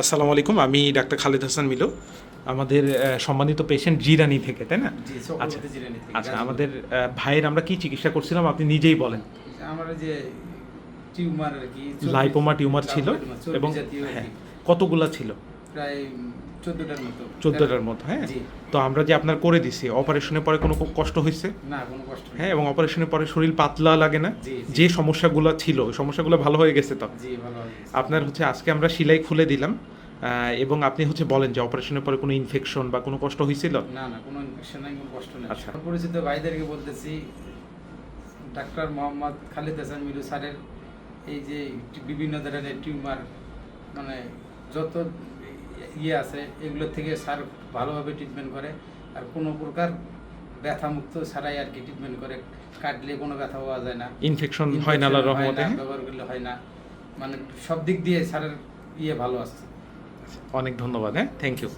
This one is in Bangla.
আসসালামু আলাইকুম আমি ডাক্তার খালেদ হাসান মিলো আমাদের সম্মানিত পেশেন্ট জিরানি থেকে তাই না? আচ্ছা আচ্ছা আমাদের ভাইয়ের আমরা কি চিকিৎসা করছিলাম আপনি নিজেই বলেন। আমার যে টিউমার আর কি লাইপোমা টিউমার ছিল এবং হ্যাঁ কতগুলা ছিল? প্রায় চোদ্দটার মতো। চোদ্দটার মতো হ্যাঁ? তো আমরা যে আপনার করে দিছি অপারেশনের পরে কোনো কষ্ট হয়েছে না কোনো কষ্ট হ্যাঁ এবং অপারেশনের পরে শরীর পাতলা লাগে না। যে সমস্যাগুলো ছিল ওই সমস্যাগুলো ভালো হয়ে গেছে তো? জি ভালো আপনার হচ্ছে আজকে আমরা সেলাই খুলে দিলাম এবং আপনি হচ্ছে বলেন যে অপারেশনের পরে কোনো ইনফেকশন বা কোনো কষ্ট হয়েছিল না না কোনো ইনফেকশন নাই কোনো কষ্ট নেই। আচ্ছা। পরিচিত ভাইদেরকে বলতেছি ডাক্তার মোহাম্মদ খালিদ হাসান মিরু স্যারের এই যে বিভিন্ন ধরনের টিউমার মানে যত ইয়ে আছে এগুলোর থেকে সার ভালোভাবে ট্রিটমেন্ট করে। আর কোনো প্রকার ব্যথামুক্ত ছাড়াই আর কি ট্রিটমেন্ট করে। কাটলে কোনো ব্যথা পাওয়া যায় না। ইনফেকশন হয় না হয় রহমতে? ব্যবহার করলে হয় না। মানে সব দিক দিয়ে সারের ইয়ে ভালো আছে। অনেক ধন্যবাদ হ্যাঁ? Thank you